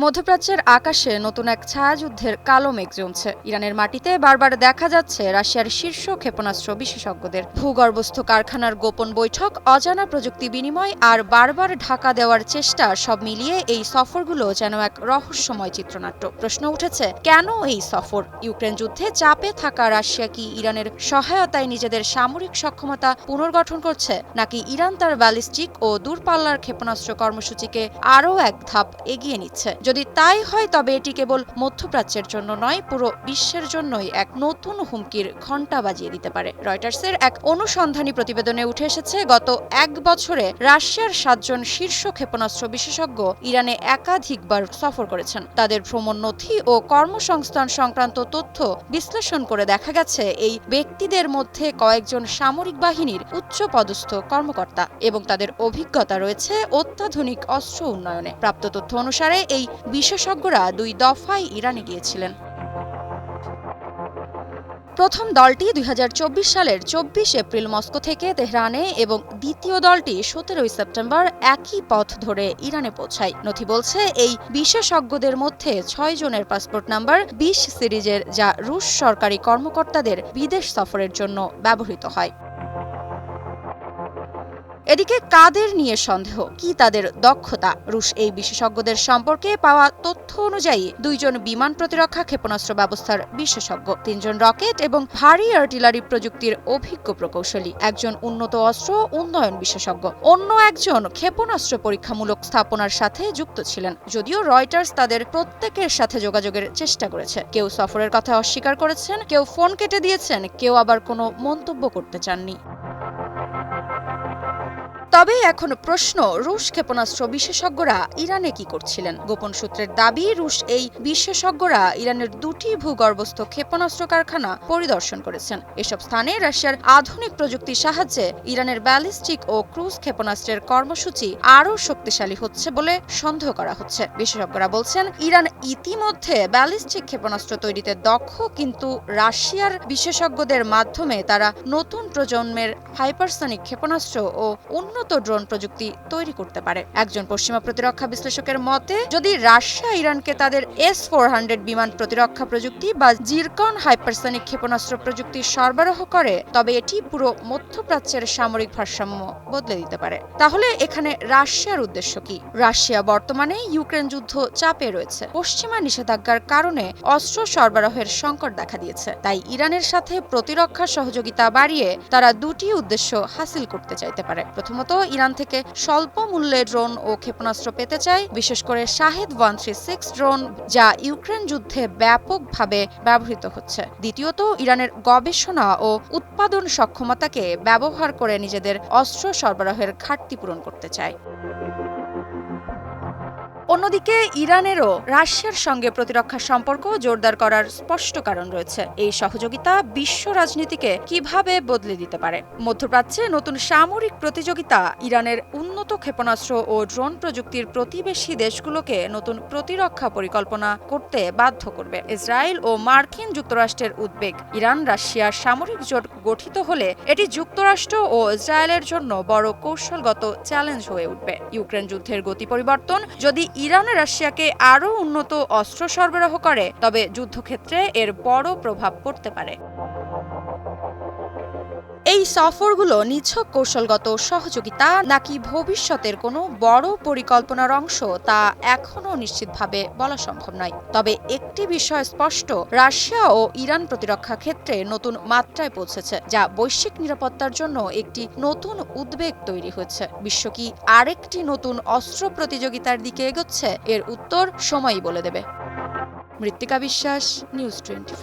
মধ্যপ্রাচ্যের আকাশে নতুন এক ছায়াযুদ্ধের কালো মেঘ জমছে। ইরানের মাটিতে বারবার দেখা যাচ্ছে রাশিয়ার শীর্ষ ক্ষেপণাস্ত্র বিশেষজ্ঞদের। ভূগর্ভস্থ কারখানার গোপন বৈঠক, অজানা প্রযুক্তি বিনিময় আর বারবার ঢাকা দেওয়ার চেষ্টা, সব মিলিয়ে এই সফরগুলো যেন এক রহস্যময় চিত্রনাট্য। প্রশ্ন উঠেছে, কেন এই সফর? ইউক্রেন যুদ্ধে চাপে থাকা রাশিয়া কি ইরানের সহায়তায় নিজেদের সামরিক সক্ষমতা পুনর্গঠন করছে, নাকি ইরান তার ব্যালিস্টিক ও দূরপাল্লার ক্ষেপণাস্ত্র কর্মসূচিকে আরও এক ধাপ এগিয়ে নিচ্ছে? যদি তাই হয়, তবে এটি কেবল মধ্যপ্রাচ্যের জন্য নয়, পুরো বিশ্বের জন্যই এক নতুন হুমকির ঘণ্টা বাজিয়ে দিতে পারে। রয়টার্সের এক অনুসন্ধানী প্রতিবেদনে উঠে এসেছে, গত এক বছরে রাশিয়ার সাতজন শীর্ষ ক্ষেপণাস্ত্র বিশেষজ্ঞ ইরানে একাধিকবার সফর করেছেন। তাদের ভ্রমণ নথি ও কর্মসংস্থান সংক্রান্ত তথ্য বিশ্লেষণ করে দেখা গেছে, এই ব্যক্তিদের মধ্যে কয়েকজন সামরিক বাহিনীর উচ্চ পদস্থ কর্মকর্তা এবং তাদের অভিজ্ঞতা রয়েছে অত্যাধুনিক অস্ত্র উন্নয়নে। প্রাপ্ত তথ্য অনুসারে, এই বিশেষজ্ঞরা দুই দফায় ইরানে গিয়েছিলেন। প্রথম দলটি দুই হাজার চব্বিশ সালের চব্বিশ এপ্রিল মস্কো থেকে তেহরানে এবং দ্বিতীয় দলটি সতেরোই সেপ্টেম্বর একই পথ ধরে ইরানে পৌঁছায়। নথি বলছে, এই বিশেষজ্ঞদের মধ্যে ছয় জনের পাসপোর্ট নাম্বার, বিশ সিরিজের, যা রুশ সরকারি কর্মকর্তাদের বিদেশ সফরের জন্য ব্যবহৃত হয়। এদিকে কাদের নিয়ে সন্দেহ? কি তাদের দক্ষতা? রুশ এই বিশেষজ্ঞদের সম্পর্কে পাওয়া তথ্য অনুযায়ী দুইজন বিমান প্রতিরক্ষা ক্ষেপণাস্ত্র ব্যবস্থার বিশেষজ্ঞ, তিনজন রকেট এবং ভারী আর্টিলারি প্রযুক্তির অভিজ্ঞ প্রকৌশলী, একজন উন্নত অস্ত্র উন্নয়ন বিশেষজ্ঞ। অন্য একজন ক্ষেপণাস্ত্র পরীক্ষামূলক স্থাপনার সাথে যুক্ত ছিলেন, যদিও রয়টার্স তাদের প্রত্যেকের সাথে যোগাযোগের চেষ্টা করেছে। কেউ সফরের কথা অস্বীকার করেছেন, কেউ ফোন কেটে দিয়েছেন, কেউ আবার কোনো মন্তব্য করতে চাননি। তবে এখন প্রশ্ন, রুশ ক্ষেপণাস্ত্র বিশেষজ্ঞরা ইরানে কি করছিলেন? গোপন সূত্রের দাবি, রুশ এই বিশেষজ্ঞরা ইরানের দুটি ভূগর্ভস্থ ক্ষেপণাস্ত্র কারখানা পরিদর্শন করেছেন। এসব স্থানে রাশিয়ার আধুনিক প্রযুক্তির সাহায্যে ইরানের ব্যালিস্টিক ও ক্রুজ ক্ষেপণাস্ত্রের কর্মসূচি আরও শক্তিশালী হচ্ছে বলে সন্দেহ করা হচ্ছে। বিশেষজ্ঞরা বলছেন, ইরান ইতিমধ্যে ব্যালিস্টিক ক্ষেপণাস্ত্র তৈরিতে দক্ষ, কিন্তু রাশিয়ার বিশেষজ্ঞদের মাধ্যমে তারা নতুন প্রজন্মের হাইপারসনিক ক্ষেপণাস্ত্র ও উন্নত ড্রোন প্রযুক্তি তৈরি করতে পারে। একজন পশ্চিমা প্রতিরক্ষা বিশ্লেষকের মতে, যদি রাশিয়া, ইরানকে তাদের এস ফোর হান্ড্রেড বিমান প্রতিরক্ষা প্রযুক্তি বা জিরকন হাইপারসনিক ক্ষেপণাস্ত্র প্রযুক্তি সরবরাহ করে, তবে এটি পুরো মধ্যপ্রাচ্যের সামরিক ভারসাম্য বদলে দিতে পারে। তাহলে এখানে রাশিয়ার উদ্দেশ্য কি? রাশিয়া বর্তমানে ইউক্রেন যুদ্ধ চাপে রয়েছে। পশ্চিমা নিষেধাজ্ঞার কারণে অস্ত্র সরবরাহের সংকট দেখা দিয়েছে। তাই ইরানের সাথে প্রতিরক্ষা সহযোগিতা বাড়িয়ে তারা দুটি উদ্দেশ্য হাসিল করতে চাইতে পারে। প্রথমত ইরান থেকে স্বল্প মূল্যে ড্রোন ও ক্ষেপণাস্ত্র পেতে চায়। বিশেষ করে Shahed one three six drone, যা ইউক্রেন যুদ্ধে ব্যাপকভাবে ব্যবহৃত হচ্ছে। দ্বিতীয়ত, ইরানের গবেষণা ও উৎপাদন সক্ষমতাকে ব্যবহার করে নিজেদের অস্ত্র সরবরাহের ঘাটতি পূরণ করতে চায়। অন্যদিকে ইরানেরও রাশিয়ার সঙ্গে প্রতিরক্ষা সম্পর্ক জোরদার করার স্পষ্ট কারণ রয়েছে। এই সহযোগিতা বিশ্ব রাজনীতিকে কীভাবে বদলে দিতে পারে? মধ্যপ্রাচ্যে নতুন সামরিক প্রতিযোগিতা, ইরানের উন্নত ক্ষেপণাস্ত্র ও ড্রোন প্রযুক্তির প্রতিবেশী দেশগুলোকে নতুন প্রতিরক্ষা পরিকল্পনা করতে বাধ্য করবে। ইসরায়েল ও মার্কিন যুক্তরাষ্ট্রের উদ্বেগ, ইরান রাশিয়ার সামরিক জোট গঠিত হলে এটি যুক্তরাষ্ট্র ও ইসরায়েলের জন্য বড় কৌশলগত চ্যালেঞ্জ হয়ে উঠবে। ইউক্রেন যুদ্ধের গতি পরিবর্তন যদি ইরান রাশিয়াকে আরও উন্নত অস্ত্র সরবরাহ করে তবে যুদ্ধক্ষেত্রে এর বড় প্রভাব পড়তে পারে। এই সফরগুলো নিছক কৌশলগত সহযোগিতা নাকি ভবিষ্যতের কোনো বড় পরিকল্পনার অংশ তা এখনও নিশ্চিতভাবে বলা সম্ভব নয়। তবে একটি বিষয় স্পষ্ট, রাশিয়া ও ইরান প্রতিরক্ষা ক্ষেত্রে নতুন মাত্রায় পৌঁছেছে, যা বৈশ্বিক নিরাপত্তার জন্য একটি নতুন উদ্বেগ তৈরি হয়েছে। বিশ্ব কি আরেকটি নতুন অস্ত্র প্রতিযোগিতার দিকে এগোচ্ছে? এর উত্তর সময়ই বলে দেবে। মৃত্তিকা বিশ্বাস, নিউজ টোয়েন্টি